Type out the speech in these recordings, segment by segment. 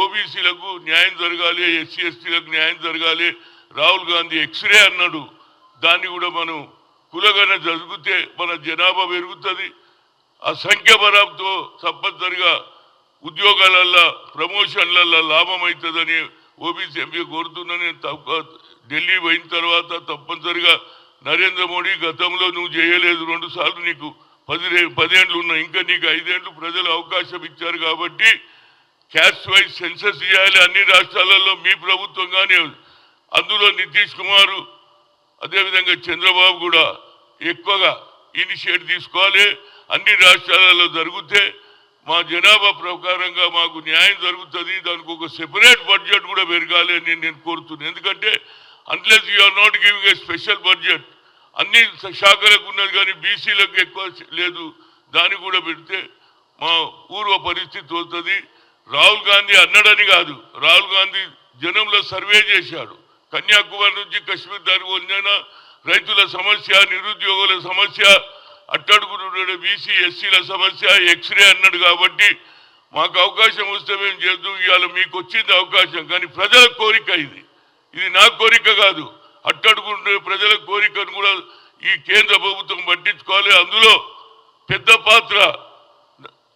ఓబీసీలకు న్యాయం జరగాలి ఎస్సీ ఎస్టీలకు న్యాయం జరగాలి. రాహుల్ గాంధీ ఎక్స్రే అన్నాడు. దాన్ని కూడా మనం కులగన జరుగుతే మన జనాభా పెరుగుతుంది. ఆ సంఖ్య బలంతో తప్పనిసరిగా ఉద్యోగాలల్లో ప్రమోషన్లల్లో లాభం అవుతుందని ఓబీసీ ఎంపీ కోరుతున్నా. నేను తప్ప ఢిల్లీ పోయిన తర్వాత తప్పనిసరిగా నరేంద్ర మోడీ గతంలో నువ్వు చేయలేదు. రెండు సార్లు నీకు పది పదేండ్లు ఉన్నాయి. ఇంకా నీకు ఐదేండ్లు ప్రజలు అవకాశం ఇచ్చారు కాబట్టి క్యాస్ట్ వైజ్ సెన్సస్ చేయాలి అన్ని రాష్ట్రాలలో మీ ప్రభుత్వం కానీ అందులో నితీష్ కుమార్ అదేవిధంగా చంద్రబాబు కూడా ఎక్కువగా ఇనిషియేట్ తీసుకోవాలి. అన్ని రాష్ట్రాలలో జరిగితే మా జనాభా ప్రకారంగా మాకు న్యాయం జరుగుతుంది. దానికి ఒక సెపరేట్ బడ్జెట్ కూడా పెరగాలి అని నేను కోరుతున్నాను. ఎందుకంటే unless you are not giving a special budget అన్ని శాఖలకు ఉన్నది కానీ బీసీలకు ఎక్కువ లేదు. దాన్ని కూడా పెడితే మా పూర్వ పరిస్థితి వస్తుంది రాహుల్ గాంధీ అన్నాడని కాదు. రాహుల్ గాంధీ జనంలో సర్వే చేశాడు. కన్యాకుమారి నుంచి కశ్మీర్ దానికి వచ్చిన రైతుల సమస్య నిరుద్యోగుల సమస్య అట్టడుగున బీసీ ఎస్సీల సమస్య ఎక్స్రే అన్నాడు కాబట్టి మాకు అవకాశం వస్తే మేము చేద్దాం. ఇవాళ మీకు వచ్చింది అవకాశం. కానీ ప్రజల కోరిక ఇది. ఇది నా కోరిక కాదు. అట్టడుగుండే ప్రజల కోరికను కూడా ఈ కేంద్ర ప్రభుత్వం పట్టించుకోవాలి. అందులో పెద్ద పాత్ర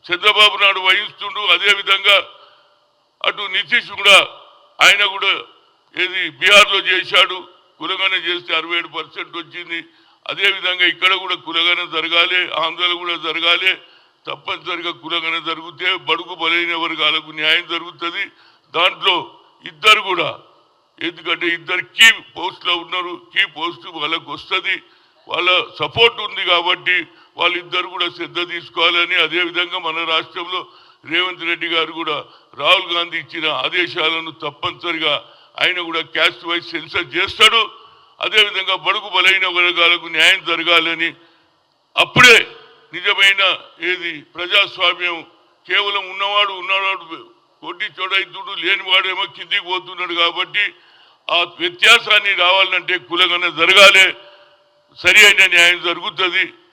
చంద్రబాబు నాయుడు వహిస్తుండు అదే విధంగా అటు నితీష్ కూడా ఆయన కూడా ఏది బీహార్లో చేశాడు కులగన చేస్తే అరవై ఏడు పర్సెంట్ వచ్చింది. అదేవిధంగా ఇక్కడ కూడా కులగన జరగాలి ఆంధ్రలో కూడా జరగాలి. తప్పనిసరిగా కులగన జరిగితే బడుగు బలైన వర్గాలకు న్యాయం జరుగుతుంది. దాంట్లో ఇద్దరు కూడా ఎందుకంటే ఇద్దరు కీ పోస్ట్లో ఉన్నారు కీ పోస్ట్ వాళ్ళకు వస్తుంది. వాళ్ళ సపోర్ట్ ఉంది కాబట్టి వాళ్ళిద్దరు కూడా శ్రద్ధ తీసుకోవాలని అదేవిధంగా మన రాష్ట్రంలో రేవంత్ రెడ్డి గారు కూడా రాహుల్ గాంధీ ఇచ్చిన ఆదేశాలను తప్పనిసరిగా ఆయన కూడా క్యాస్ట్ వైజ్ సెన్సర్ చేస్తాడు. అదేవిధంగా బడుగు బలైన వర్గాలకు న్యాయం జరగాలని అప్పుడే నిజమైన ఏది ప్రజాస్వామ్యం కేవలం ఉన్నవాడు ఉన్నవాడు కొట్టి చోడైతుడు లేనివాడేమో కిందికి పోతున్నాడు కాబట్టి ఆ వ్యత్యాసాన్ని రావాలంటే కులగన జరగాలి. సరి అయిన న్యాయం జరుగుతుంది.